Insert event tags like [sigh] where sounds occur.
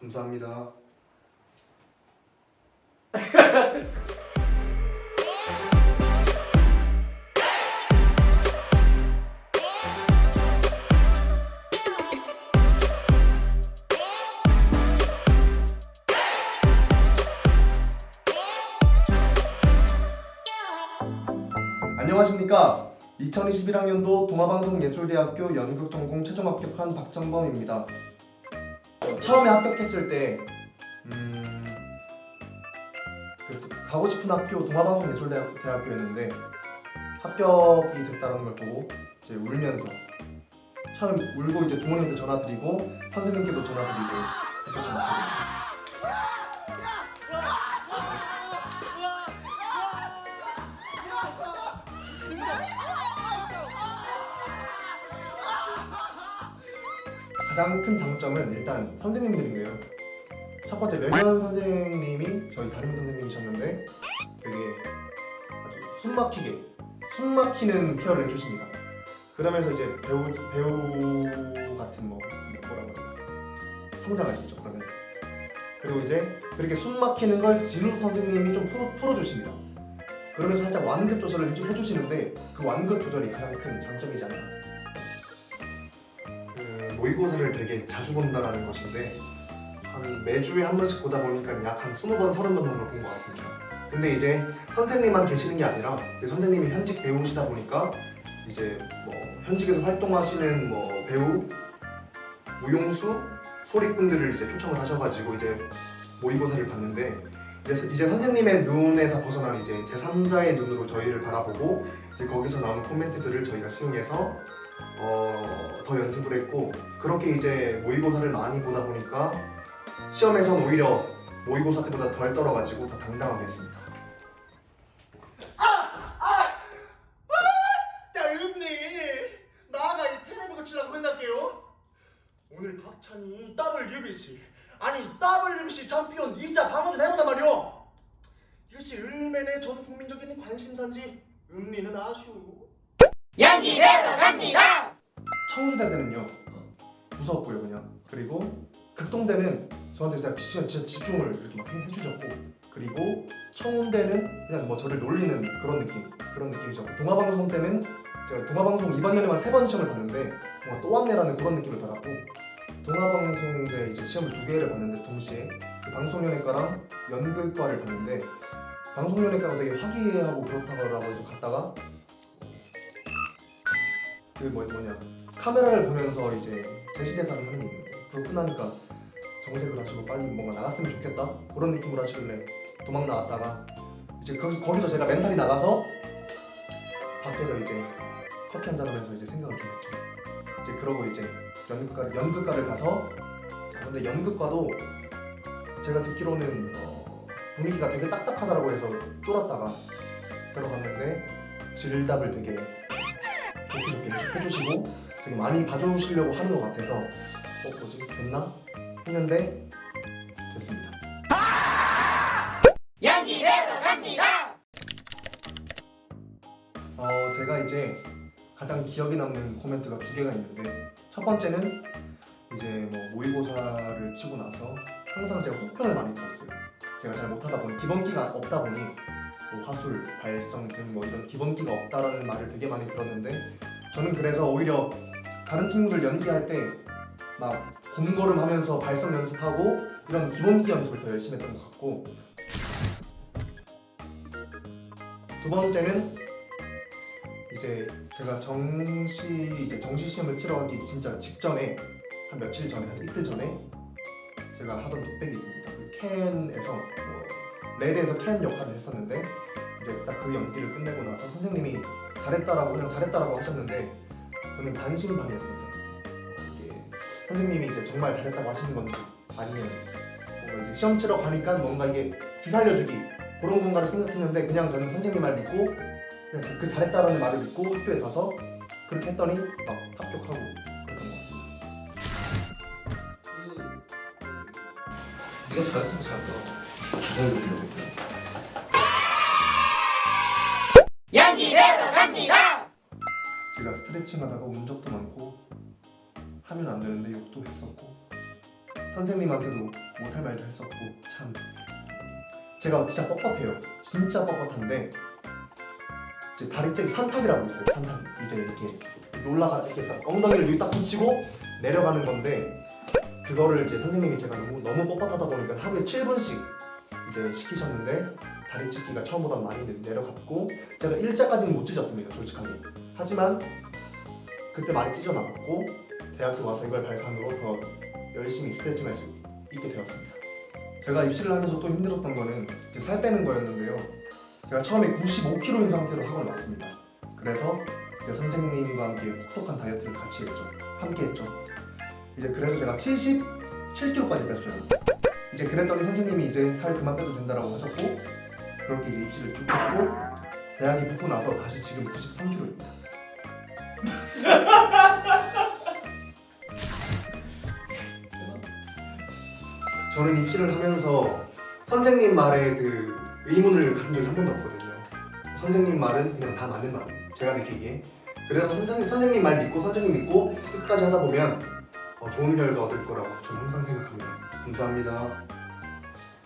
감사합니다. 안녕하십니까. 2021학년도 동아방송예술대학교 연극 전공 최종 합격한 박정범입니다. 처음에 합격했을 때 음, 그 가고 싶은 학교 동아방송예술대학교였는데 합격이 됐다는 걸 보고 이제 울면서 처음 울고 이제 부모님한테 전화 드리고 선생님께도 전화 드리고 했었던 것 같아요. 가장 큰 장점은 일단 선생님들인데요. 첫 번째 명현 선생님이 저희 담임 선생님이셨는데 되게 아주 숨 막히게 숨 막히는 케어를 해주십니다. 그러면서 이제 배우 배우 같은 뭐 뭐라고 성장하시죠 그러면서 그리고 이제 그렇게 숨 막히는 걸 진우 선생님이 좀 풀어, 풀어주십니다. 그러면서 살짝 완급 조절을 해주, 해주시는데 그 완급 조절이 가장 큰 장점이지 않나. 그 모의고사를 되게 자주 본다라는 것인데 한 매주에 한 번씩 보다 보니까 약 한 20번, 30번 정도 본 것 같습니다. 근데 이제 선생님만 계시는 게 아니라 이제 선생님이 현직 배우시다 보니까 이제 뭐 현직에서 활동하시는 뭐 배우, 무용수, 소리꾼들을 이제 초청을 하셔가지고 이제 모의고사를 봤는데 이제, 이제 선생님의 눈에서 벗어난 이제 제3자의 눈으로 저희를 바라보고 이제 거기서 나오는 코멘트들을 저희가 수용해서 어, 더 연습을 했고 그렇게 이제 모의고사를 많이 보다 보니까 시험에선 오히려 모의고사 때보다 덜 떨어가지고 더 당당하게 했습니다. 나가 이 테레비 오늘 박찬이 WBC 아니 WBC 챔피언 2자 방어전 해본단 말이오 이것이 얼마나 전 국민적인 관심사인지 읍니는 아슈 연기배로 갑니다. 청주대 때는요 무서웠고요 그냥. 그리고 극동대는 저한테 진짜, 진짜, 진짜 집중을 이렇게 막 해- 해주셨고 그리고 청운대는 그냥 뭐 저를 놀리는 그런 느낌 그런 느낌이셨고 동아방송 때는 제가 동아방송 이번 년에만 세 번 시험을 봤는데 뭔가 또 왔네라는 그런 느낌을 받았고 동아방송대 이제 시험을 두 개를 봤는데 동시에 그 방송연예과랑 연극과를 봤는데 방송연예과가 되게 화기애애하고 그렇다고 해서 갔다가 그 뭐, 뭐냐 카메라를 보면서 이제 게 있는데 그거 끝나니까 정색을 하시고 빨리 뭔가 나갔으면 좋겠다? 그런 느낌으로 하시길래? 도망 나갔다가? 이제 거, 거기서 제가 멘탈이 나가서 밖에서 이제 커피 한잔 하면서 이제 생각을 좀 했죠. 이제 그러고 이제 연극과를 연극과를 가서 아, 근데 연극과도 제가 듣기로는 어, 분위기가 되게 딱딱하다라고 해서 쫄았다가 들어갔는데 질답을 되게 좋게 좋게 해주시고 되게 많이 봐주시려고 하는 것 같아서 어 뭐지 됐나 했는데 됐습니다. 연기 배로 갑니다. 어 제가 이제 가장 기억에 남는 코멘트가 두 개가 있는데 첫 번째는 이제 뭐 모의고사를 치고 나서 항상 제가 후편을 많이 들었어요. 제가 잘 못하다 보니 기본기가 없다 보니 뭐 화술, 발성 등 뭐 이런 기본기가 없다라는 말을 되게 많이 들었는데 저는 그래서 오히려 다른 친구들 연기할 때 막 곰걸음 하면서 발성 연습하고 이런 기본기 연습을 더 열심히 했던 것 같고 두 번째는 이제 제가 정시 이제 정시 시험을 치러 가기 진짜 직전에 한 며칠 전에 한 이틀 전에 제가 하던 독백이 있습니다. 그 캔에서 뭐 레드에서 캔 역할을 했었는데 이제 딱 그 연기를 끝내고 나서 선생님이 잘했다라고 그냥 잘했다라고 하셨는데 저는 단신 반이었습니다. 이게 선생님이 이제 정말 잘했다고 하시는 건지 아니면 뭔가 이제 시험 치러 가니까 뭔가 이게 기살려주기 그런 건가를 생각했는데 그냥 저는 선생님 말 믿고 그냥 자- 그 잘했다라는 말을 믿고 학교에 가서 그렇게 했더니 막 합격하고 그랬던 것 같습니다. 네가 잘했으면 잘했다. 기다려주려고. 스트레칭 하다가 운 적도 많고 하면 안 되는데 욕도 했었고 선생님한테도 못할 말도 했었고 참 제가 진짜 뻣뻣해요. 진짜 뻣뻣한데 이제 다리 째 산탑이라고 있어요. 산탑 이제 이렇게 올라가 이렇게 딱 엉덩이를 여기 딱 붙이고 내려가는 건데 그거를 이제 선생님이 제가 너무 너무 뻣뻣하다 보니까 하루에 7분씩 이제 시키셨는데 다리 찢기가 처음보다 많이 내- 내려갔고 제가 일자까지는 못 찢었습니다 솔직하게 하지만 그때 많이 찢어놨고 대학교 와서 이걸 발판으로 더 열심히 스트레칭할 수 있게 되었습니다. 제가 입시를 하면서 또 힘들었던 거는 살 빼는 거였는데요. 제가 처음에 95kg인 상태로 학원을 왔습니다. 그래서 선생님과 함께 혹독한 다이어트를 같이 했죠. 함께 했죠. 이제 그래서 제가 77kg까지 뺐어요. 이제 그랬더니 선생님이 이제 살 그만 빼도 된다라고 하셨고 그렇게 이제 입시를 쭉 했고 대학이 붙고 나서 다시 지금 93kg입니다. [laughs] 저는 입시를 하면서 선생님 말에 그 의문을 가진 적이 한 번도 없거든요. 선생님 말은 그냥 다 맞는 말. 제가 느끼기에. 그래서 선생님 선생님 말 믿고 선생님 믿고 끝까지 하다 보면 어, 좋은 결과 얻을 거라고 저는 항상 생각합니다. 감사합니다.